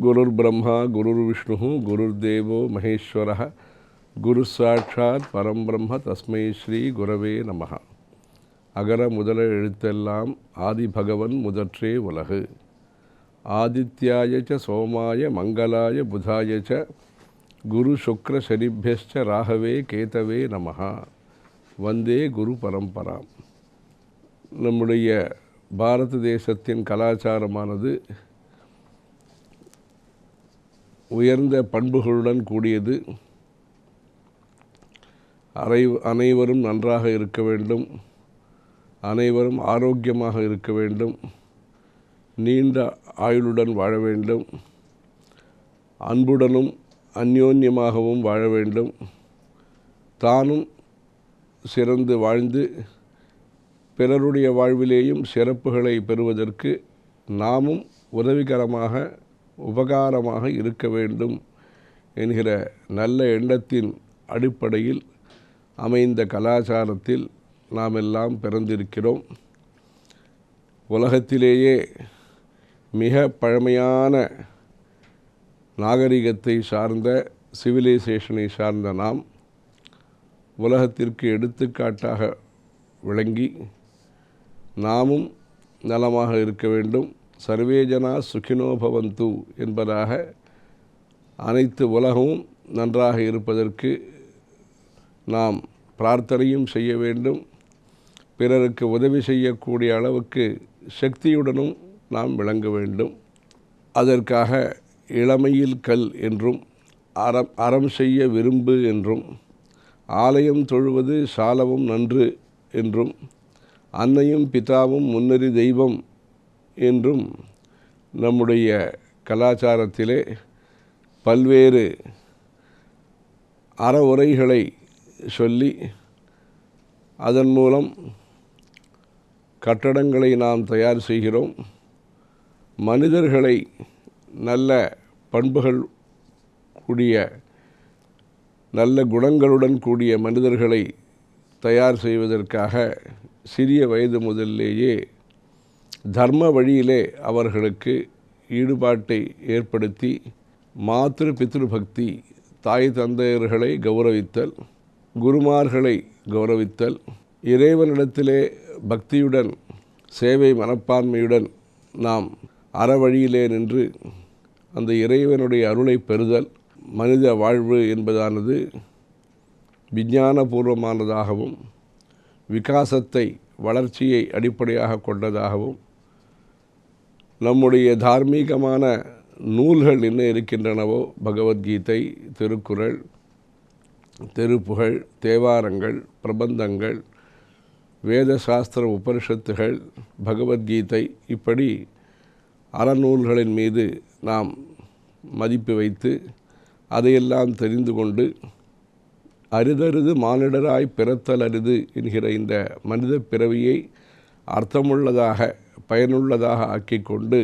குருர் பிரம்மா குருர் விஷ்ணு குருர் தேவோ மகேஸ்வர குரு சாட்சாத் பரம்பிரம்ம தஸ்மை ஸ்ரீ குரவே நம அகர முதல எழுத்தெல்லாம் ஆதி பகவன் முதற்றே உலகு. ஆதித்யாய ச சோமாய மங்களாய புதாய ச குரு சுக்ர சனிபியஸ்ச ராகவே கேதவே நம வந்தே குரு பரம்பராம் நம்முடைய பாரத தேசத்தின் கலாச்சாரமானது உயர்ந்த பண்புகளுடன் கூடியது. அரை அனைவரும் நன்றாக இருக்க வேண்டும். அனைவரும் ஆரோக்கியமாக இருக்க வேண்டும். நீண்ட ஆயுளுடன் வாழ வேண்டும். அன்புடனும் அந்யோன்யமாகவும் வாழ வேண்டும். தானும் சிறந்து வாழ்ந்து பிறருடைய வாழ்விலேயும் சிறப்புகளை பெறுவதற்கு நாமும் உதவிகரமாக உபகாரமாக இருக்க வேண்டும் என்கிற நல்ல எண்ணத்தின் அடிப்படையில் அமைந்த கலாச்சாரத்தில் நாம் எல்லாம் பிறந்திருக்கிறோம். உலகத்திலேயே மிக பழமையான நாகரிகத்தை சார்ந்த சிவிலைசேஷனை சார்ந்த நாம் உலகத்திற்கு எடுத்துக்காட்டாக விளங்கி நாமும் நலமாக இருக்க வேண்டும். சர்வேஜனா சுகினோ பவந்து என்பதாக அனைத்து உலகமும் நன்றாக இருப்பதற்கு நாம் பிரார்த்தனையும் செய்ய வேண்டும். பிறருக்கு உதவி செய்யக்கூடிய அளவுக்கு சக்தியுடனும் நாம் விளங்க வேண்டும். அதற்காக இளமையில் கல் என்றும் அறம் அறம் செய்ய விரும்பு என்றும் ஆலயம் தொழுவது சாலவும் நன்று என்றும் அன்னையும் பிதாவும் முன்னறி தெய்வம் என்றும் நம்முடைய கலாச்சாரத்திலே பல்வேறு அறவுரைகளை சொல்லி அதன் மூலம் கட்டடங்களை நாம் தயார் செய்கிறோம். மனிதர்களை நல்ல பண்புகள் கூடிய நல்ல குணங்களுடன் கூடிய மனிதர்களை தயார் செய்வதற்காக சிறிய வயது முதலிலேயே தர்ம வழியிலே அவர்களுக்கு ஈடுபாட்டை ஏற்படுத்தி மாத்திரு பித்ரு பக்தி தாய் தந்தையர்களை கௌரவித்தல் குருமார்களை கௌரவித்தல் இறைவனிடத்திலே பக்தியுடன் சேவை மனப்பான்மையுடன் நாம் அறவழியிலே நின்று அந்த இறைவனுடைய அருளை பெறுதல் மனித வாழ்வு என்பதானது விஞ்ஞானபூர்வமானதாகவும் விகாசத்தை வளர்ச்சியை அடிப்படையாக கொண்டதாகவும் நம்முடைய தார்மீகமான நூல்கள் என்ன இருக்கின்றனவோ பகவத்கீதை திருக்குறள் திருப்புகழ் தேவாரங்கள் பிரபந்தங்கள் வேத சாஸ்திர உபனிஷத்துகள் பகவத்கீதை இப்படி அறநூல்களின் மீது நாம் மதிப்பு வைத்து அதையெல்லாம் தெரிந்து கொண்டு அரிதருது மானிடராய் பிறத்தல் அரிது என்கிற இந்த மனித பிறவியை அர்த்தமுள்ளதாக பயனுள்ளதாக ஆக்கிக்கொண்டு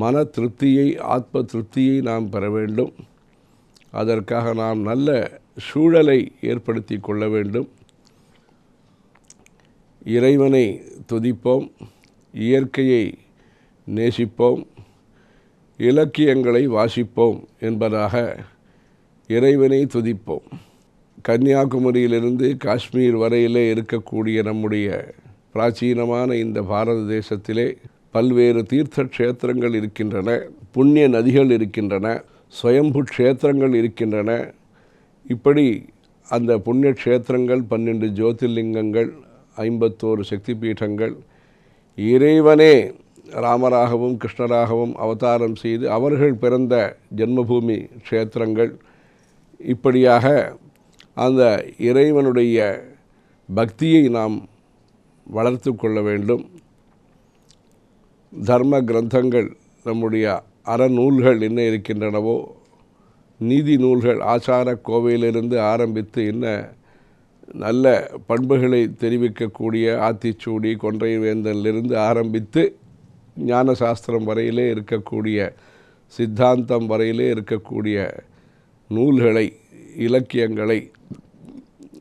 மன திருப்தியை ஆத்ம திருப்தியை நாம் பெற வேண்டும். அதற்காக நாம் நல்ல சூழலை ஏற்படுத்தி கொள்ள வேண்டும். இறைவனை துதிப்போம் இயற்கையை நேசிப்போம் இலக்கியங்களை வாசிப்போம் என்பதாக இறைவனை துதிப்போம். கன்னியாகுமரியிலிருந்து காஷ்மீர் வரையிலே இருக்கக்கூடிய நம்முடைய பிராச்சீனமான இந்த பாரத தேசத்திலே பல்வேறு தீர்த்த க்ஷேத்திரங்கள் இருக்கின்றன புண்ணிய நதிகள் இருக்கின்றன சுயம்பு க்ஷேத்திரங்கள் இருக்கின்றன. இப்படி அந்த புண்ணிய க்ஷேத்திரங்கள் பன்னெண்டு ஜோதிர்லிங்கங்கள் ஐம்பத்தோரு சக்தி பீഠங்கள் இறைவனே ராமராகவும் கிருஷ்ணராகவும் அவதாரம் செய்து அவர்கள் பிறந்த ஜென்மபூமி க்ஷேத்திரங்கள். இப்படியாக அந்த இறைவனுடைய பக்தியை நாம் வளர்த்து கொள்ள வேண்டும். தர்ம கிரந்தங்கள் நம்முடைய அறநூல்கள் என்ன இருக்கின்றனவோ நீதி நூல்கள் ஆச்சார கோவையிலிருந்து ஆரம்பித்து என்ன நல்ல பண்புகளை தெரிவிக்கக்கூடிய ஆத்திச்சூடி கொன்றை வேந்தனிலிருந்து ஆரம்பித்து ஞான சாஸ்திரம் வரையிலே இருக்கக்கூடிய சித்தாந்தம் வரையிலே இருக்கக்கூடிய நூல்களை இலக்கியங்களை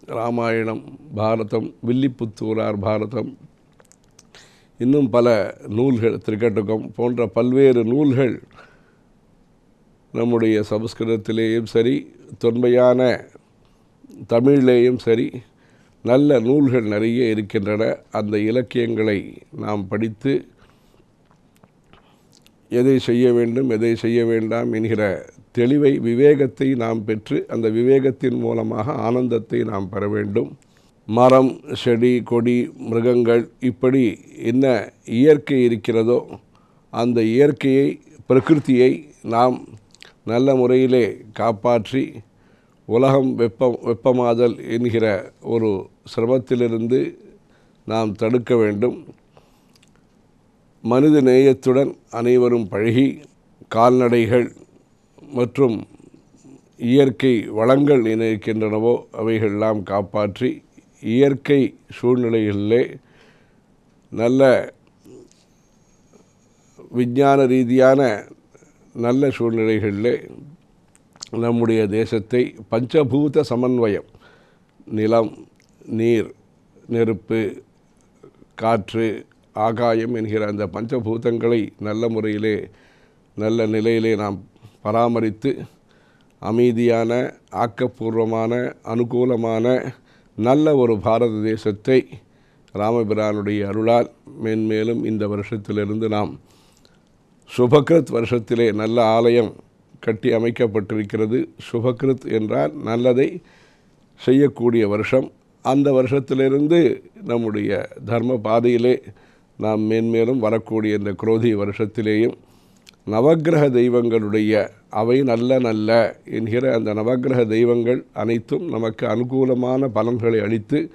ராமாயணம் பாரதம் வில்லிப்புத்தூரார் பாரதம். இன்னும் பல நூல்கள் திரிகட்டகம் போன்ற பல்வேறு நூல்கள் நம்முடைய சமஸ்கிருதத்திலேயும் சரி தொன்மையான தமிழிலேயும் சரி நல்ல நூல்கள் நிறைய இருக்கின்றன. அந்த இலக்கியங்களை நாம் படித்து எதை செய்ய வேண்டும் எதை செய்ய வேண்டாம் என்கிற தெளிவை விவேகத்தை நாம் பெற்று அந்த விவேகத்தின் மூலமாக ஆனந்தத்தை நாம் பெற வேண்டும். மரம் செடி கொடி மிருகங்கள் இப்படி என்ன இயற்கை இருக்கிறதோ அந்த இயற்கையை பிரகிருதியை நாம் நல்ல முறையிலே காப்பாற்றி உலகம் வெப்பம் வெப்பமாதல் என்கிற ஒரு சிரமத்திலிருந்து நாம் தடுக்க வேண்டும். மனித நேயத்துடன் அனைவரும் பழகி கால்நடைகள் மற்றும் இயற்கை வளங்கள் இருக்கின்றனவோ அவைகளெல்லாம் காப்பாற்றி இயற்கை சூழ்நிலைகளிலே நல்ல விஞ்ஞான ரீதியான நல்ல சூழ்நிலைகளிலே நம்முடைய தேசத்தை பஞ்சபூத சமன்வயம் நிலம் நீர் நெருப்பு காற்று ஆகாயம் என்கிற அந்த பஞ்சபூதங்களை நல்ல முறையிலே நல்ல நிலையிலே நாம் பராமரித்து அமைதியான ஆக்கப்பூர்வமான அனுகூலமான நல்ல ஒரு பாரத தேசத்தை ராமபிரானுடைய அருளால் மேன்மேலும் இந்த வருஷத்திலிருந்து நாம் சுபகிருத் வருஷத்திலே நல்ல ஆலயம் கட்டி அமைக்கப்பட்டிருக்கிறது. சுபகிருத் என்றால் நல்லதை செய்யக்கூடிய வருஷம். அந்த வருஷத்திலிருந்து நம்முடைய தர்ம பாதையிலே நாம் மேன்மேலும் வரக்கூடிய இந்த குரோதி வருஷத்திலேயும் நவக்கிரக தெய்வங்களுடைய அவை நல்ல நல்ல என்கிற அந்த நவக்கிரக தெய்வங்கள் அனைத்தும் நமக்கு அனுகூலமான பலன்களை அளித்து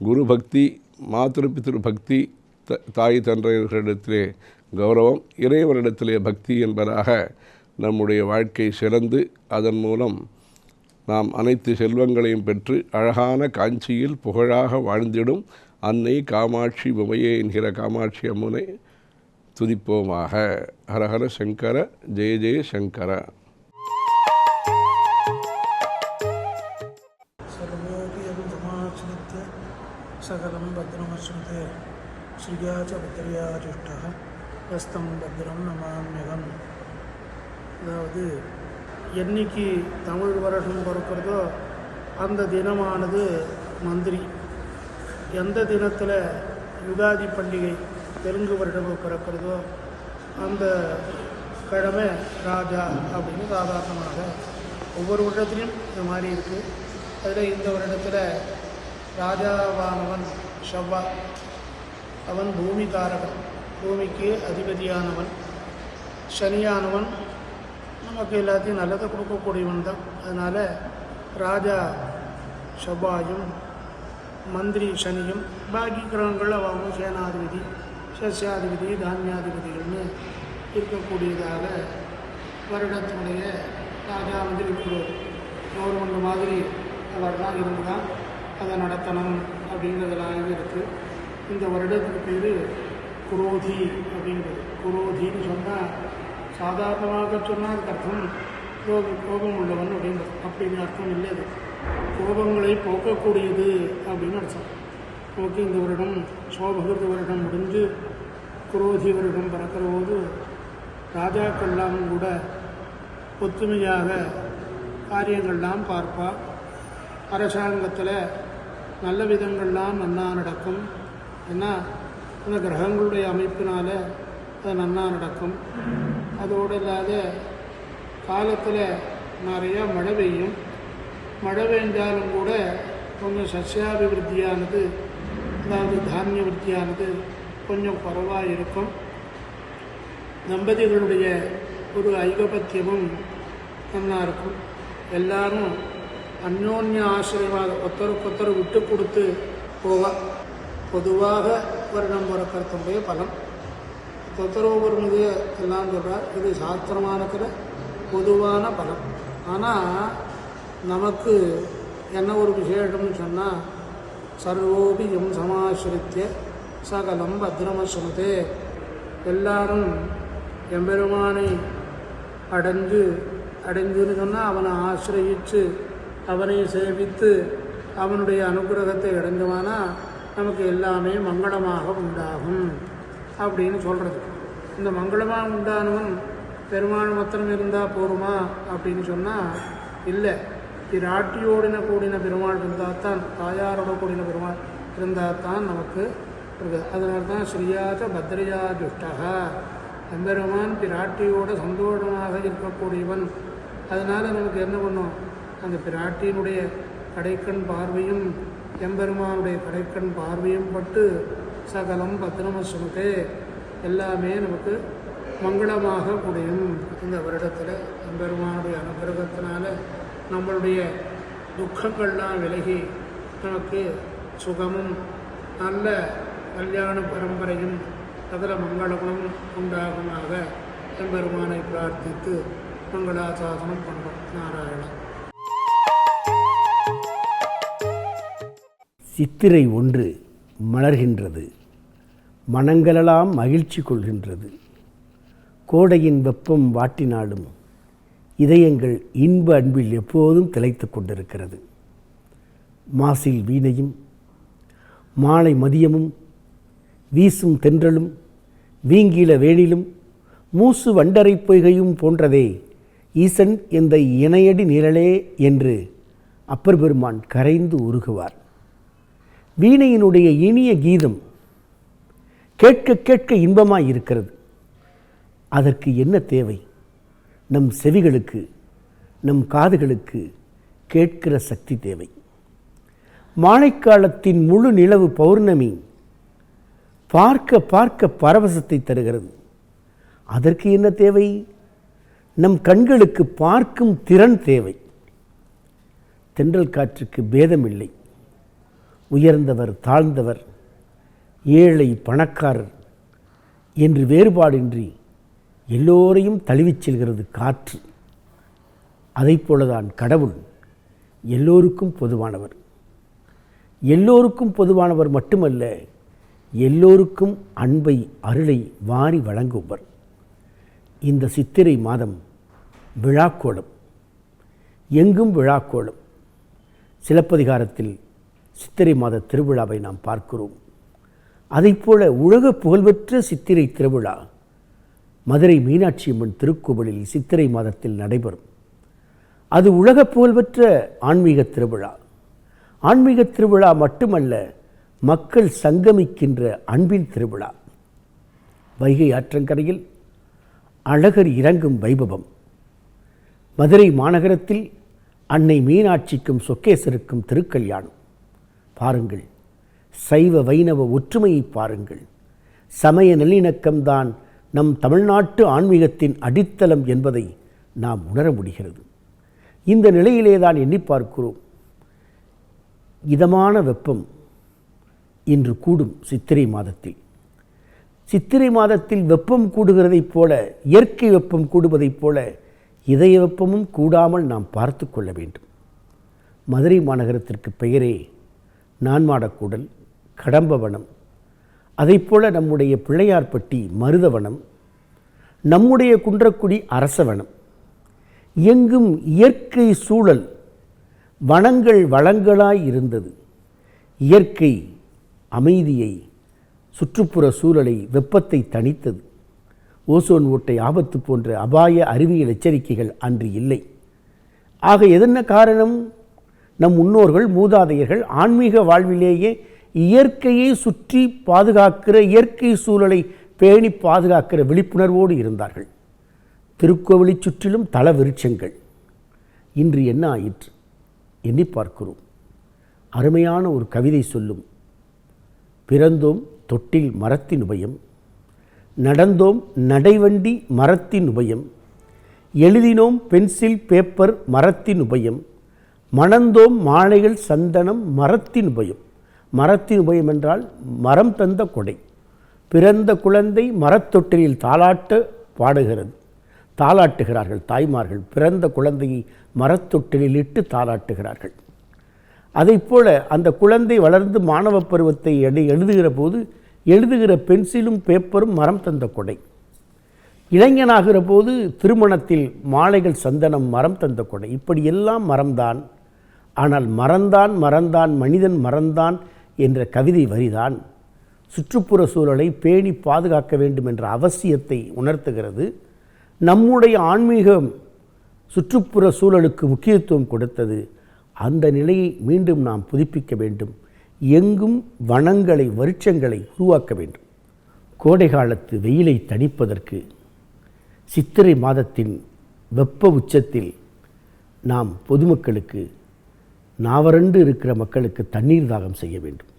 குரு பக்தி மாத்திரு பக்தி த தாய் தந்தையர்களிடத்திலே கௌரவம் இறைவரிடத்திலே பக்தி என்பதாக நம்முடைய வாழ்க்கை சிறந்து அதன் மூலம் நாம் அனைத்து செல்வங்களையும் பெற்று அழகான காஞ்சியில் புகழாக வாழ்ந்திடும் அன்னை காமாட்சி உமையே என்கிற காமாட்சி அம்முனை துதிப்போமாக. ஹரஹர சங்கர ஜெய ஜெய சங்கர. சகலம் பத்ரமஸ்ருதே ஸ்ரீயாச்சபத்ரியாஜுஷ்ட ஹஸ்தம் பத்ரம் நமாமியகம் அதாவது என்னைக்கு தமிழ் வருஷம் பிறக்கிறதோ அந்த தினமானது மந்திரி. எந்த தினத்தில் யுகாதி பண்டிகை? தெலுங்கு வருடம் பிறக்கிறதோ அந்த கிழமை ராஜா அப்படின்னு சாதாரணமாக ஒவ்வொரு வருடத்துலையும் இந்த மாதிரி இருக்குது அதில் இந்த வருடத்தில் ராஜாவானவன் ஷவ்வா அவன் பூமி தாரகன் பூமிக்கு அதிபதியானவன் சனியானவன் நமக்கு எல்லாத்தையும் நல்லதை கொடுக்கக்கூடியவன் தான். அதனால் ராஜா ஷவ்வாயும் மந்திரி சனியும் பாக்கி கிரகங்கள் அவங்க சேனாதிபதி சசியாதிபதி தானியாதிபதிகள்னு இருக்கக்கூடியதாக வருடத்தினுடைய ராஜா வந்து இப்போ கவர்மெண்ட் மாதிரி அவர்லாம் இருந்து தான் அதை நடத்தணும் அப்படிங்கிறதெல்லாம் இருக்குது இந்த வருடத்துக்கு பேர் குரோதி அப்படிங்கிறது. குரோதின்னு சொன்னால் சாதாரணமாக சொன்னால் அதுக்கு அர்த்தம் கோபம் கோபம் உள்ளவன் அப்படிங்கிறது. அப்படின்னு அர்த்தம் இல்லை அது. கோபங்களை போக்கக்கூடியது அப்படின்னு அர்த்தம். நமக்கு இந்த வருடம் சோபகிருத வருடம் முடிஞ்சு குரோதி வருடம் பிறக்கிற போது ராஜாக்கள்லாம் கூட ஒத்துமையாக காரியங்கள்லாம் பார்ப்பா. அரசாங்கத்தில் நல்ல விதங்கள்லாம் நன்னா நடக்கும். ஏன்னா அந்த கிரகங்களுடைய அமைப்பினால் அது நன்னா நடக்கும். அதோடு இல்லாத காலத்தில் நிறையா மழை பெய்யும். மழை பெஞ்சாலும் கூட கொஞ்சம் சஸ்யாபிவிருத்தியானது அதாவது தானிய விருத்தியானது கொஞ்சம் குறைவாக இருக்கும். தம்பதிகளுடைய ஒரு ஐகபத்தியமும் நல்லா இருக்கும். எல்லாரும் அந்யோன்ய ஆசிரியவாதம் ஒருத்தருக்கொத்தர் விட்டு கொடுத்து போவா. பொதுவாக வருடம் பிறக்கிறதுடைய பலம். தொத்தரவு வருவது எல்லாம் சொல்கிறார் இது சாஸ்திரமானத்தில் பொதுவான பலம். ஆனால் நமக்கு என்ன ஒரு விசேஷம்னு சொன்னால் சர்வோபி எம் சமாசிரித்திய சகலம் பத்ரமஸ்மதே எல்லாரும் எம்பெருமானை அடைஞ்சு அடைஞ்சுன்னு சொன்னால் அவனை ஆசிரயித்து அவனை சேவித்து அவனுடைய அனுகிரகத்தை அடைஞ்சவானா நமக்கு எல்லாமே மங்களமாக உண்டாகும் அப்படின்னு சொல்கிறது இந்த மங்களமாக உண்டானவன் பெருமாள் மாத்திரம் இருந்தால் போருமா அப்படின்னு சொன்னால் இல்லை. பிராட்டியோடின கூடின பெருமாள் இருந்தால் தான் தாயாரோட கூடின பெருமாள் இருந்தால் தான் நமக்கு இருக்குது அதனால தான் ஸ்ரீயாச்ச பத்ரியா துஷ்டா எம்பெருமான் பிராட்டியோட சந்தோஷமாக இருக்கக்கூடியவன். அதனால் நமக்கு என்ன பண்ணும்? அந்த பிராட்டியினுடைய கடைக்கண் பார்வையும் எம்பெருமானுடைய கடைக்கண் பார்வையும் பட்டு சகலம் பத்ரமசுமத்தே எல்லாமே நமக்கு மங்களமாக முடியும் இந்த வருடத்தில் எம்பெருமானுடைய அனுகிரகத்தினால நம்மளுடைய துக்கங்கள்லாம் விலகி நமக்கு சுகமும் நல்ல கல்யாண பரம்பரையும் சகல மங்களமும் உண்டாகுமாக எம்பெருமானை பிரார்த்தித்து மங்களாசாசனம் பண்ணோம் நாராயணன். சித்திரை ஒன்று மலர்கின்றது. மனங்களெல்லாம் மகிழ்ச்சி கொள்கின்றது. கோடையின் வெப்பம் வாட்டினாலும் இதயங்கள் இன்ப அன்பில் எப்போதும் திளைத்து கொண்டிருக்கிறது. மாசில் வீணையும் மாலை மதியமும் வீசும் தென்றலும் வீங்கில வேணிலும் மூசு வண்டரை பொய்கையும் போன்றதே ஈசன் இந்த இணையடி நிழலே என்று அப்பர் பெருமான் கரைந்து உருகுவார். வீணையினுடைய இனிய கீதம் கேட்க கேட்க இன்பமாய் இருக்கிறது. அதற்கு என்ன தேவை? நம் செவிகளுக்கு நம் காதுகளுக்கு கேட்கிற சக்தி தேவை. மாலைக்காலத்தின் முழு நிலவு பௌர்ணமி பார்க்க பார்க்க பரவசத்தை தருகிறது. அதற்கு என்ன தேவை? நம் கண்களுக்கு பார்க்கும் திறன் தேவை. தென்றல் காற்றுக்கு பேதமில்லை. உயர்ந்தவர் தாழ்ந்தவர் ஏழை பணக்காரர் என்று வேறுபாடின்றி எல்லோரையும் தழுவிச் செல்கிறது காற்று. அதைப் போலதான் கடவுள் எல்லோருக்கும் பொதுவானவர். எல்லோருக்கும் பொதுவானவர் மட்டுமல்ல எல்லோருக்கும் அன்பை அருளை வாரி வழங்குவர் இந்த சித்திரை மாதம் விழாக்கோலம். எங்கும் விழாக்கோலம். சிலப்பதிகாரத்தில் சித்திரை மாத திருவிழாவை நாம் பார்க்கிறோம். அதைப்போல உலக புகழ்பெற்ற சித்திரை திருவிழா மதுரை மீனாட்சி அம்மன் திருக்கோவிலில் சித்திரை மாதத்தில் நடைபெறும். அது உலக புகழ்பெற்ற ஆன்மீக திருவிழா. ஆன்மீக திருவிழா மட்டுமல்ல மக்கள் சங்கமிக்கின்ற அன்பின் திருவிழா. வைகை ஆற்றங்கரையில் அழகர் இறங்கும் வைபவம். மதுரை மாநகரத்தில் அன்னை மீனாட்சிக்கும் சொக்கேசருக்கும் திருக்கல்யாணம். பாருங்கள் சைவ வைணவ ஒற்றுமையை பாருங்கள். சமய நல்லிணக்கம்தான் நம் தமிழ்நாட்டு ஆன்மீகத்தின் அடித்தளம் என்பதை நாம் உணர முடிகிறது. இந்த நிலையிலே தான் எண்ணி பார்க்கிறோம். இதமான வெப்பம் இன்று கூடும் சித்திரை மாதத்தில். சித்திரை மாதத்தில் வெப்பம் கூடுகிறதைப் போல இயற்கை வெப்பம் கூடுவதைப் போல இதய வெப்பமும் கூடாமல் நாம் பார்த்து கொள்ள வேண்டும். மதுரை மாநகரத்திற்கு பெயரே நான்மாடக்கூடல் கடம்பவனம். அதைப்போல நம்முடைய பிள்ளையார்பட்டி மருதவனம். நம்முடைய குன்றக்குடி அரசவனம். எங்கும் இயற்கை சூழல் வனங்கள் வளங்களாய் இருந்தது. இயற்கை அமைதியை சுற்றுப்புற சூழலை வெப்பத்தை தணித்தது. ஓசோன் ஓட்டை ஆபத்து போன்ற அபாய அறிவியல் எச்சரிக்கைகள் அன்று இல்லை. ஆக எதென்ன காரணம்? நம் முன்னோர்கள் மூதாதையர்கள் ஆன்மீக வாழ்விலேயே இயற்கையை சுற்றி பாதுகாக்கிற இயற்கை சூழலை பேணி பாதுகாக்கிற விழிப்புணர்வோடு இருந்தார்கள். திருக்கோவிலை சுற்றிலும் தல விருட்சங்கள். இன்று என்ன ஆயிற்று? எண்ணி பார்க்கிறோம். அருமையான ஒரு கவிதை சொல்லும் பிறந்தோம் தொட்டில் மரத்தின் உபயம். நடந்தோம் நடைவண்டி மரத்தின் உபயம். எழுதினோம் பென்சில் பேப்பர் மரத்தின் உபயம். மணந்தோம் மாலைகள் சந்தனம் மரத்தின் உபயம். மரத்தின் உபயம் என்றால் மரம் தந்த கொடை. பிறந்த குழந்தை மரத்தொட்டிலில் தாளாட்ட பாடுகிறது. தாளாட்டுகிறார்கள் தாய்மார்கள். பிறந்த குழந்தையை மரத்தொட்டிலில் இட்டு தாளாட்டுகிறார்கள். அதைப்போல அந்த குழந்தை வளர்ந்து மாணவ பருவத்தை எடு எழுதுகிற போது எழுதுகிற பென்சிலும் பேப்பரும் மரம் தந்த கொடை. இளைஞனாகிற போது திருமணத்தில் மாலைகள் சந்தனம் மரம் தந்த கொடை. இப்படி எல்லாம் மரம்தான். ஆனால் மறந்தான் மறந்தான் மனிதன் மறந்தான் என்ற கவிதை வரிதான். சுற்றுப்புற சூழலை பேணி பாதுகாக்க வேண்டும் என்ற அவசியத்தை உணர்த்துகிறது. நம்முடைய ஆன்மீகம் சுற்றுப்புற சூழலுக்கு முக்கியத்துவம் கொடுத்தது. அந்த நிலையை மீண்டும் நாம் புதுப்பிக்க வேண்டும். எங்கும் வனங்களை வருட்சங்களை உருவாக்க வேண்டும். கோடை காலத்து வெயிலை தணிப்பதற்கு சித்திரை மாதத்தின் வெப்ப உச்சத்தில் நாம் பொதுமக்களுக்கு நாவரண்டு இருக்கிற மக்களுக்கு தண்ணீர் தாகம் செய்ய வேண்டும்.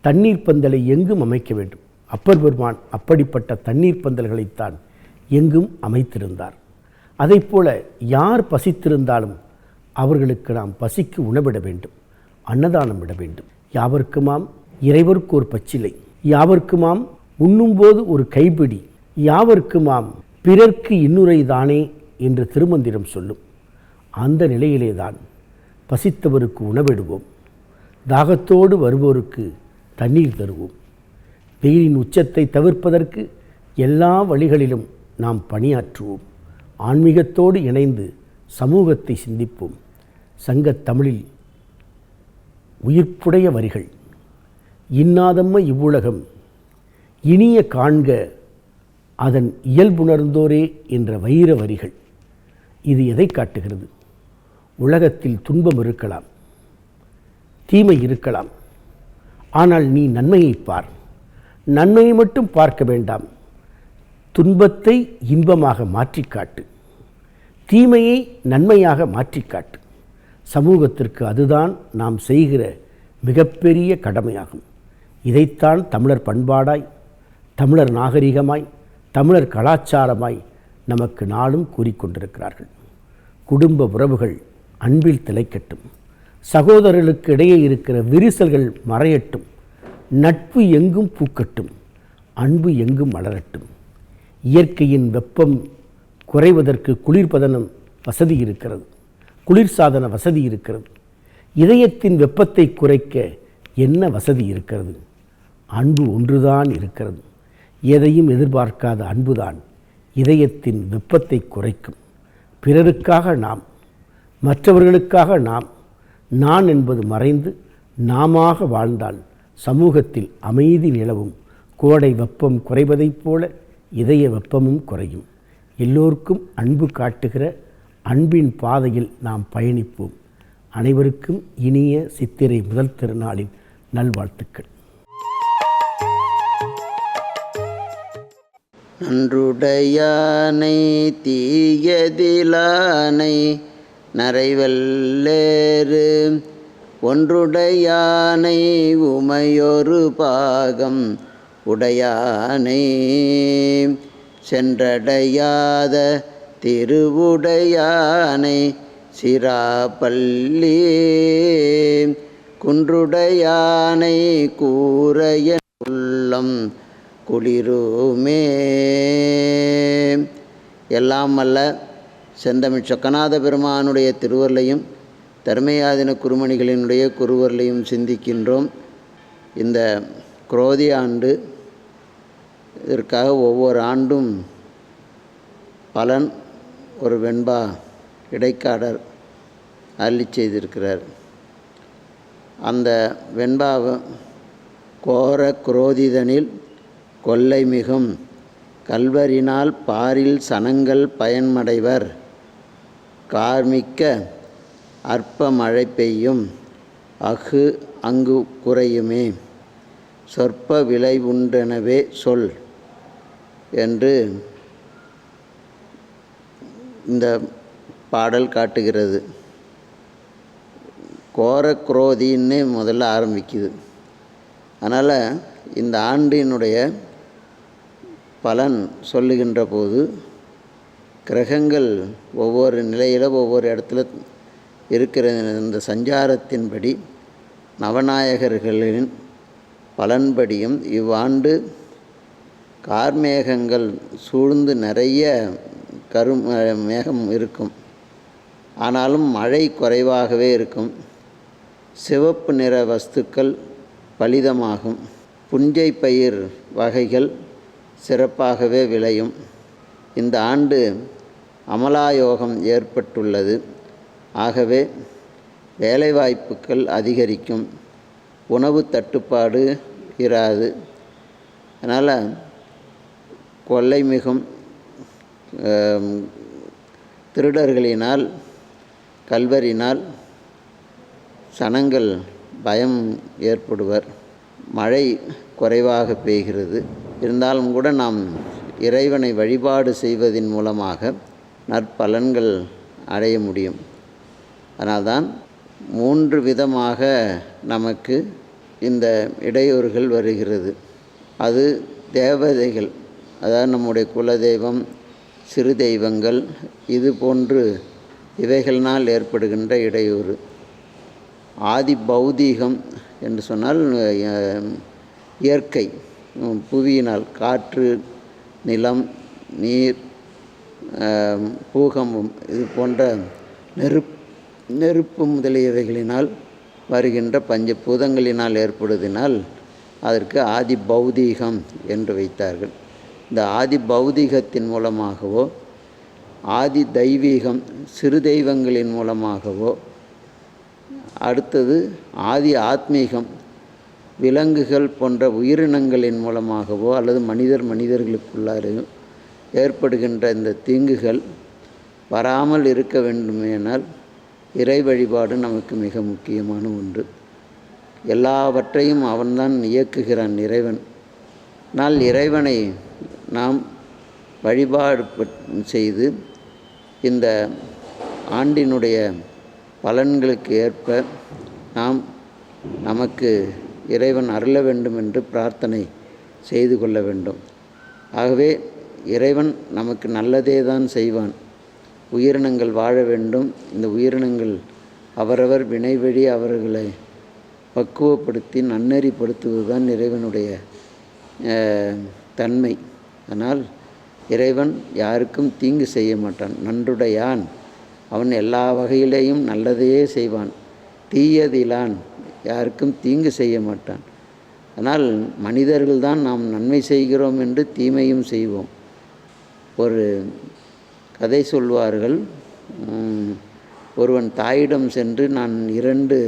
தண்ணீர் பந்தலை எங்கும் அமைக்க வேண்டும். அப்பர் பெருமான் அப்படிப்பட்ட தண்ணீர் பந்தல்களைத்தான் எங்கும் அமைத்திருந்தார். அதைப்போல யார் பசித்திருந்தாலும் அவர்களுக்கு நாம் பசிக்கு உணவிட வேண்டும் அன்னதானம் விட வேண்டும். யாவர்க்குமாம் இறைவருக்கு ஒரு பச்சிலை யாவர்க்குமாம் உண்ணும்போது ஒரு கைப்பிடி யாவர்க்குமாம் பிறர்க்கு இன்னுரை தானே என்று திருமந்திரம் சொல்லும். அந்த நிலையிலே தான் பசித்தவருக்கு உணவிடுவோம் தாகத்தோடு வருவோருக்கு தண்ணீர் தருவோம். வெயிலின் உச்சத்தை தவிர்ப்பதற்கு எல்லா வழிகளிலும் நாம் பணியாற்றுவோம். ஆன்மீகத்தோடு இணைந்து சமூகத்தை சிந்திப்போம். சங்கத் தமிழில் உயிர்ப்புடைய வரிகள். இன்னாதம்ம இவ்வுலகம் இனிய காண்க அதன் இயல்புணர்ந்தோரே என்ற வைர வரிகள். இது எதை காட்டுகிறது? உலகத்தில் துன்பம் இருக்கலாம் தீமை இருக்கலாம். ஆனால் நீ நன்மையை பார். நன்மையை மட்டும் பார்க்க வேண்டாம். துன்பத்தை இன்பமாக மாற்றிக் காட்டு தீமையை நன்மையாக மாற்றிக் காட்டு சமூகத்திற்கு அதுதான் நாம் செய்கிற மிகப்பெரிய கடமையாகும். இதைத்தான் தமிழர் பண்பாடாய் தமிழர் நாகரிகமாய் தமிழர் கலாச்சாரமாய் நமக்கு நாளும் கூறிக்கொண்டிருக்கிறார்கள். குடும்ப உறவுகள் அன்பில் திளைக்கட்டும். சகோதரர்களுக்கு இடையே இருக்கிற விரிசல்கள் மறையட்டும். நட்பு எங்கும் பூக்கட்டும். அன்பு எங்கும் மலரட்டும். இயற்கையின் வெப்பம் குறைவதற்கு குளிர்பதனம் வசதி இருக்கிறது. குளிர்சாதன வசதி இருக்கிறது. இதயத்தின் வெப்பத்தை குறைக்க என்ன வசதி இருக்கிறது? அன்பு ஒன்றுதான் இருக்கிறது. எதையும் எதிர்பார்க்காத அன்புதான் இதயத்தின் வெப்பத்தை குறைக்கும். பிறருக்காக நாம் மற்றவர்களுக்காக நாம் நான் என்பது மறைந்து நாமாக வாழ்ந்தால் சமூகத்தில் அமைதி நிலவும். கோடை வெப்பம் குறைவதைப் போல இதய வெப்பமும் குறையும். எல்லோருக்கும் அன்பு காட்டுகிற அன்பின் பாதையில் நாம் பயணிப்போம். அனைவருக்கும் இனிய சித்திரை முதல் திருநாளின் நல்வாழ்த்துக்கள். நன்றுடையானை தீயதிலானை நரைவல்லேறு ஒன்றுடையானை உமையொரு பாகம் உடையானை சென்றடையாத திருவுடையானை சிராப்பள்ளி குன்றுடையானை கூறைய உள்ளம் குளிருமே. எல்லாம் அல்ல செந்தமிழ் சொக்கநாத பெருமானுடைய திருவருளையும் தர்மயாதின குருமணிகளினுடைய குருவர்களையும் சிந்திக்கின்றோம். இந்த குரோதி ஆண்டு இதற்காக ஒவ்வொரு ஆண்டும் பலன் ஒரு வெண்பா இடைக்காடர் அள்ளி செய்திருக்கிறார். அந்த வெண்பாவை கோர குரோதிதனில் கொல்லை மிகும். கல்வரினால் பாரில் சனங்கள் பயன்மடைவர். கார்மிக்க அற்ப மழை பெய்யும். அகு அங்கு குறையுமே. சொற்ப விலை உண்டெனவே சொல் என்று இந்த பாடல் காட்டுகிறது. கோர குரோதின்னு முதல்ல ஆரம்பிக்குது. அதனால் இந்த ஆண்டினுடைய பலன் சொல்லுகின்ற போது கிரகங்கள் ஒவ்வொரு நிலையில் ஒவ்வொரு இடத்துல இருக்கிற இந்த சஞ்சாரத்தின்படி நவநாயகர்களின் பலன்படியும் இவ்வாண்டு கார்மேகங்கள் சூழ்ந்து நிறைய கரும் மேகம் இருக்கும். ஆனாலும் மழை குறைவாகவே இருக்கும். சிவப்பு நிற வஸ்துக்கள் பலிதமாகும். புஞ்சை பயிர் வகைகள் சிறப்பாகவே விளையும். இந்த ஆண்டு அமலாயோகம் ஏற்பட்டுள்ளது. ஆகவே வேலைவாய்ப்புகள் அதிகரிக்கும். உணவு தட்டுப்பாடு இராது. அதனால் கொள்ளை மிகும் திருடர்களினால் கல்வரினால் சனங்கள் பயம் ஏற்படுவர். மழை குறைவாக பெய்கிறது. இருந்தாலும் கூட நாம் இறைவனை வழிபாடு செய்வதன் மூலமாக நற்பலன்கள் அடைய முடியும். அதனால்தான் மூன்று விதமாக நமக்கு இந்த இடையூறுகள் வருகிறது. அது தேவதைகள் அதாவது நம்முடைய குலதெய்வம் சிறு தெய்வங்கள் இது போன்று இவைகளினால் ஏற்படுகின்ற இடையூறு. ஆதி பௌதீகம் என்று சொன்னால் இயற்கை புவியினால் காற்று நிலம் நீர் பூகம்பம் இது போன்ற நெருப் நெருப்பு முதலியவைகளினால் வருகின்ற பஞ்சபூதங்களினால் ஏற்படுவதினால் அதற்கு ஆதி பௌதீகம் என்று வைத்தார்கள். இந்த ஆதி பௌதிகத்தின் மூலமாகவோ ஆதி தெய்வீகம் சிறு தெய்வங்களின் மூலமாகவோ அடுத்தது ஆதி ஆத்மீகம் விலங்குகள் போன்ற உயிரினங்களின் மூலமாகவோ அல்லது மனிதர் மனிதர்களுக்குள்ளாரையோ ஏற்படுகின்ற இந்த தீங்குகள் வராமல் இருக்க வேண்டுமேனால் இறை வழிபாடு நமக்கு மிக முக்கியமான ஒன்று. எல்லாவற்றையும் அவன்தான் இயக்குகிறான் இறைவன். ஆனால் இறைவனை நாம் வழிபாடு பட்- செய்து இந்த ஆண்டினுடைய பலன்களுக்கு ஏற்ப நாம் நமக்கு இறைவன் அருள வேண்டும் என்று பிரார்த்தனை செய்து கொள்ள வேண்டும். ஆகவே இறைவன் நமக்கு நல்லதே தான் செய்வான். உயிரினங்கள் வாழ வேண்டும். இந்த உயிரினங்கள் அவரவர் வினைவழி அவர்களை பக்குவப்படுத்தி நன்னெறிப்படுத்துவது தான் இறைவனுடைய தன்மை. அதனால் இறைவன் யாருக்கும் தீங்கு செய்ய மாட்டான். நன்றுடையான். அவன் எல்லா வகையிலேயும் நல்லதையே செய்வான். தீயதிலான் யாருக்கும் தீங்கு செய்ய மாட்டான். ஆனால் மனிதர்கள்தான் நாம் நன்மை செய்கிறோம் என்று தீமையும் செய்வோம். ஒரு கதை சொல்வார்கள். ஒருவன் தாயிடம் சென்று நான் இரண்டு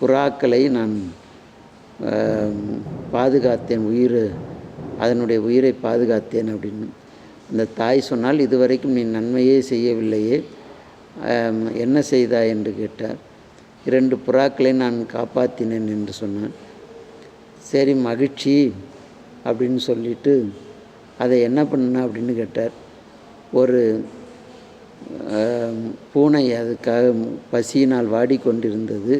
புறாக்களை நான் பாதுகாத்தேன். உயிர் அதனுடைய உயிரை பாதுகாத்தேன் அப்படின்னு. அந்த தாய் சொன்னால் இதுவரைக்கும் நீ நன்மையே செய்யவில்லையே. என்ன செய்தாய்? என்று கேட்டார். இரண்டு புறாக்களை நான் காப்பாற்றினேன் என்று சொன்னான். சரி மகிழ்ச்சி அப்படின்னு சொல்லிட்டு அதை என்ன பண்ண அப்படின்னு கேட்டார். ஒரு பூனை அதுக்காக பசியினால் வாடிக்கொண்டிருந்தது.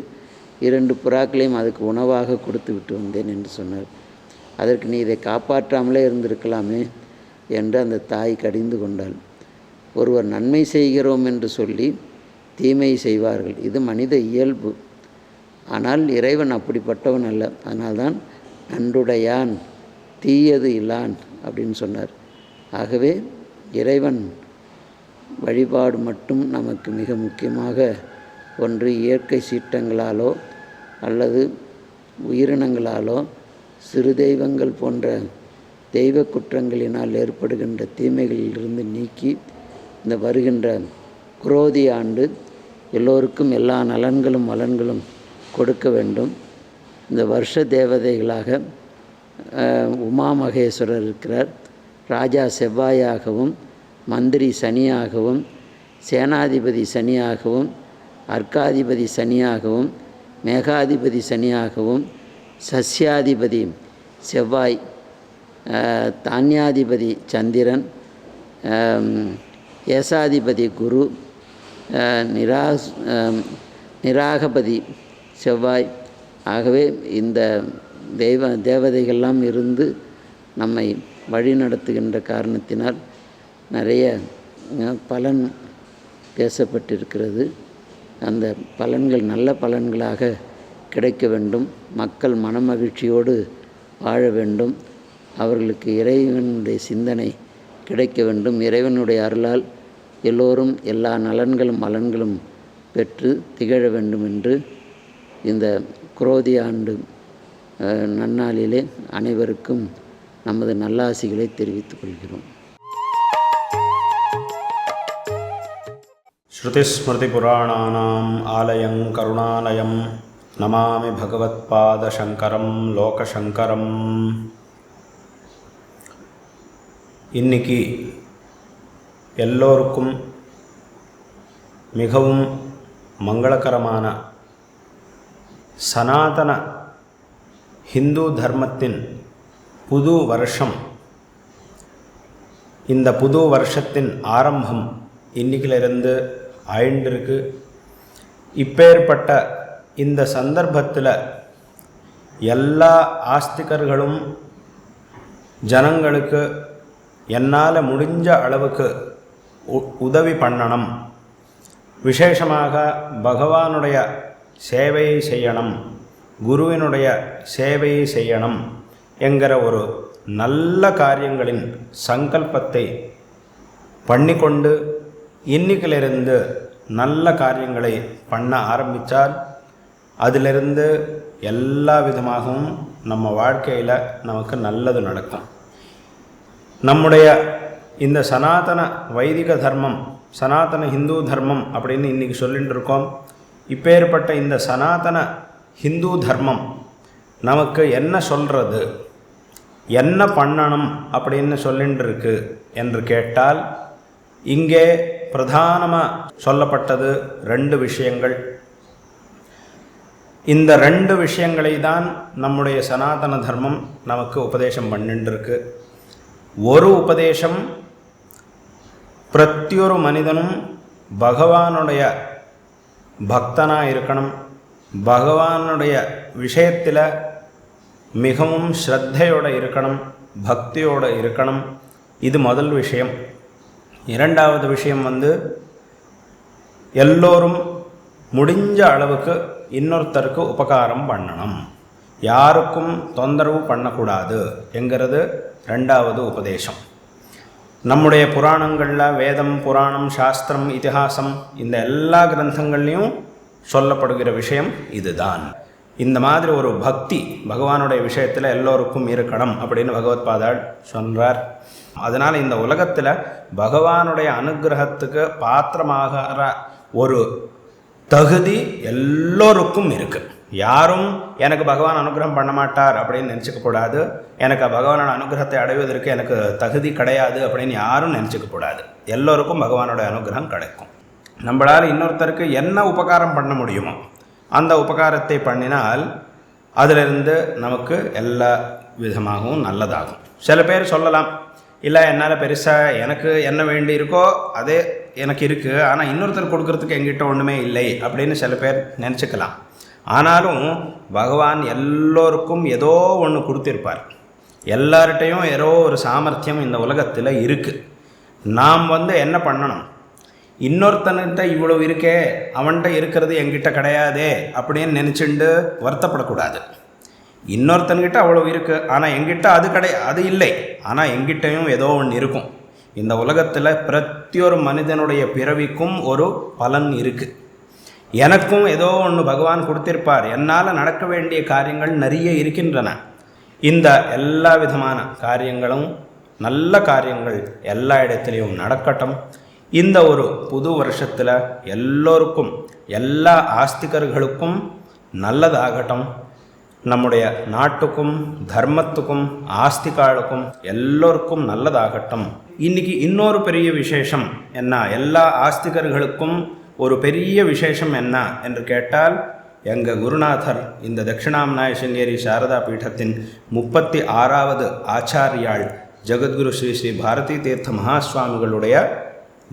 இரண்டு புறாக்களையும் அதுக்கு உணவாக கொடுத்து விட்டு வந்தேன் என்று சொன்னார். அதற்கு நீ இதை காப்பாற்றாமலே இருந்திருக்கலாமே என்று அந்த தாய் கடிந்து கொண்டாள். ஒருவர் நன்மை செய்கிறோம் என்று சொல்லி தீமை செய்வார்கள். இது மனித இயல்பு. ஆனால் இறைவன் அப்படிப்பட்டவன் அல்ல. அதனால்தான் நன்றுடையான் தீயது இல்லான் அப்படின்னு சொன்னார். ஆகவே இறைவன் வழிபாடு மட்டும் நமக்கு மிக முக்கியமாக ஒன்று இயற்கை சீற்றங்களாலோ அல்லது உயிரினங்களாலோ சிறு தெய்வங்கள் போன்ற தெய்வ குற்றங்களினால் ஏற்படுகின்ற தீமைகளிலிருந்து நீக்கி இந்த வருகின்ற குரோதி ஆண்டு எல்லோருக்கும் எல்லா நலன்களும் வளன்களும் கொடுக்க வேண்டும். இந்த வருஷ தேவதைகளாக உமா மகேஸ்வரர் இருக்கிறார். ராஜா செவ்வாயாகவும் மந்திரி சனியாகவும் சேனாதிபதி சனியாகவும் அர்க்காதிபதி சனியாகவும் மேகாதிபதி சனியாகவும் சஸ்யாதிபதி செவ்வாய் தானியாதிபதி சந்திரன் ஏசாதிபதி குரு அஹ், நிராகபதி செவ்வாய். ஆகவே இந்த தெய்வ தேவதைகள்லாம் இருந்து நம்மை வழி நடத்துகின்ற காரணத்தினால் நிறைய பலன் பேசப்பட்டிருக்கிறது. அந்த பலன்கள் நல்ல பலன்களாக கிடைக்க வேண்டும். மக்கள் மனமகிழ்ச்சியோடு வாழ வேண்டும். அவர்களுக்கு இறைவனுடைய சிந்தனை கிடைக்க வேண்டும். இறைவனுடைய அருளால் எல்லோரும் எல்லா நலன்களும் மலன்களும் பெற்று திகழ வேண்டும் என்று இந்த குரோதி ஆண்டு நன்னாளிலே அனைவருக்கும் நமது நல்லாசிகளை தெரிவித்துக் கொள்கிறோம். ஸ்ருதிஸ்மிருதி புராணானாம் ஆலயம் கருணாலயம் नमामि भगवत्पादशङ्करं लोकशङ्करम् இன்னைக்கு எல்லோருக்கும் மிகவும் மங்களகரமான சனாதன ஹிந்து தர்மத்தின் புது வருஷம் இந்த புது வருஷத்தின் ஆரம்பம் இன்னைக்கிலிருந்து ஆயிண்டிருக்கு இப்பேற்பட்ட இந்த சந்தர்ப்பத்தில் எல்லா ஆஸ்திகர்களும் ஜனங்களுக்கு என்னால் முடிஞ்ச அளவுக்கு உ- உதவி பண்ணணும். விசேஷமாக பகவானுடைய சேவையை செய்யணும். குருவினுடைய சேவையை செய்யணும் என்கிற ஒரு நல்ல காரியங்களின் சங்கல்பத்தை பண்ணிக்கொண்டு இன்னிக்கிலிருந்து நல்ல காரியங்களை பண்ண ஆரம்பித்தால் அதிலிருந்து எல்லா விதமாகவும் நம்ம வாழ்க்கையில் நமக்கு நல்லது நடக்கும். நம்முடைய இந்த சனாதன வைதிக தர்மம் சனாதன ஹிந்து தர்மம் அப்படின்னு இன்றைக்கி சொல்லிட்டு இருக்கோம். இப்பேற்பட்ட இந்த சனாதன ஹிந்து தர்மம் நமக்கு என்ன சொல்கிறது என்ன பண்ணணும் அப்படின்னு சொல்லிட்டு இருக்கு என்று கேட்டால் இங்கே பிரதானமாக சொல்லப்பட்டது ரெண்டு விஷயங்கள். இந்த ரெண்டு விஷயங்களை தான் நம்முடைய சனாதன தர்மம் நமக்கு உபதேசம் பண்ணிட்டுருக்கு ஒரு உபதேசம் பிரத்தியொரு மனிதனும் பகவானுடைய பக்தனாக இருக்கணும். பகவானுடைய விஷயத்தில் மிகவும் ஸ்ரத்தையோடு இருக்கணும் பக்தியோடு இருக்கணும். இது முதல் விஷயம். இரண்டாவது விஷயம் வந்து எல்லோரும் முடிஞ்ச அளவுக்கு இன்னொருத்தருக்கு உபகாரம் பண்ணணும். யாருக்கும் தொந்தரவு பண்ணக்கூடாது என்கிறது ரெண்டாவது உபதேசம். நம்முடைய புராணங்களில் வேதம் புராணம் சாஸ்திரம் இதிகாசம் இந்த எல்லா கிரந்தங்கள்லையும் சொல்லப்படுகிற விஷயம் இதுதான். இந்த மாதிரி ஒரு பக்தி பகவானுடைய விஷயத்தில் எல்லோருக்கும் இருக்கணும் அப்படின்னு பகவத்பாதாள் சொல்கிறார் அதனால் இந்த உலகத்தில் பகவானுடைய அனுகிரகத்துக்கு பாத்திரமாகிற ஒரு தகுதி எல்லோருக்கும் இருக்குது யாரும் எனக்கு பகவான் அனுகிரகம் பண்ண மாட்டார் அப்படின்னு நினச்சிக்க கூடாது. எனக்கு பகவானோட அனுகிரகத்தை அடைவதற்கு எனக்கு தகுதி கிடையாது அப்படின்னு யாரும் நினச்சிக்க கூடாது. எல்லோருக்கும் பகவானோட அனுகிரகம் கிடைக்கும். நம்மளால் இன்னொருத்தருக்கு என்ன உபகாரம் பண்ண முடியுமோ அந்த உபகாரத்தை பண்ணினால் அதிலிருந்து நமக்கு எல்லா விதமாகவும் நல்லதாகும். சில பேர் சொல்லலாம் இல்லை என்னால் பெருசாக எனக்கு என்ன வேண்டி இருக்கோ அதே எனக்கு இருக்குது ஆனால் இன்னொருத்தர் கொடுக்கறதுக்கு எங்கிட்ட ஒன்றுமே இல்லை அப்படின்னு சில பேர் நினச்சிக்கலாம். ஆனாலும் பகவான் எல்லோருக்கும் ஏதோ ஒன்று கொடுத்துருப்பார். எல்லார்கிட்டையும் ஏதோ ஒரு சாமர்த்தியம் இந்த உலகத்தில் இருக்குது நாம் வந்து என்ன பண்ணணும்? இன்னொருத்தன்கிட்ட இவ்வளோ இருக்கே அவன்கிட்ட இருக்கிறது எங்கிட்ட கிடையாதே அப்படின்னு நினச்சிண்டு வருத்தப்படக்கூடாது. இன்னொருத்தன்கிட்ட அவ்வளோ இருக்குது ஆனால் எங்கிட்ட அது கிடை அது இல்லை. ஆனால் எங்கிட்டையும் ஏதோ ஒன்று இருக்கும். இந்த உலகத்தில் பிரத்தியொரு மனிதனுடைய பிறவிக்கும் ஒரு பலன் இருக்குது எனக்கும் ஏதோ ஒன்று பகவான் கொடுத்திருப்பார். என்னால் நடக்க வேண்டிய காரியங்கள் நிறைய இருக்கின்றன. இந்த எல்லா விதமான காரியங்களும் நல்ல காரியங்கள் எல்லா இடத்துலையும் நடக்கட்டும். இந்த ஒரு புது வருஷத்தில் எல்லோருக்கும் எல்லா ஆஸ்திகர்களுக்கும் நல்லதாகட்டும். நம்முடைய நாட்டுக்கும் தர்மத்துக்கும் ஆஸ்திகாளுக்கும் எல்லோருக்கும் நல்லதாகட்டும். இன்னைக்கு இன்னொரு பெரிய விசேஷம் என்ன? எல்லா ஆஸ்திகர்களுக்கும் ஒரு பெரிய விசேஷம் என்ன என்று கேட்டால் எங்கள் குருநாதர் இந்த தட்சிணாம்நாய சிங்கேரி சாரதா பீடத்தின் முப்பத்தி ஆறாவது ஆச்சாரியாள் ஜெகத்குரு ஸ்ரீ ஸ்ரீ பாரதி தீர்த்த மகாஸ்வாமிகளுடைய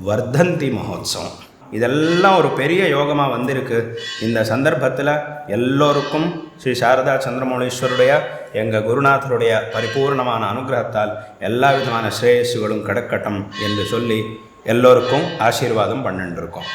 வர்தந்தி மகோத்சவம். இதெல்லாம் ஒரு பெரிய யோகமாக வந்திருக்கு. இந்த சந்தர்ப்பத்தில் எல்லோருக்கும் ஸ்ரீ சாரதா சந்திரமௌலீஸ்வருடைய எங்கள் குருநாதருடைய பரிபூர்ணமான அனுகிரகத்தால் எல்லா விதமான ஸ்ரேயஸுகளும் கிடக்கட்டும் என்று சொல்லி எல்லோருக்கும் ஆசீர்வாதம் பண்ணிட்டு இருக்கோம்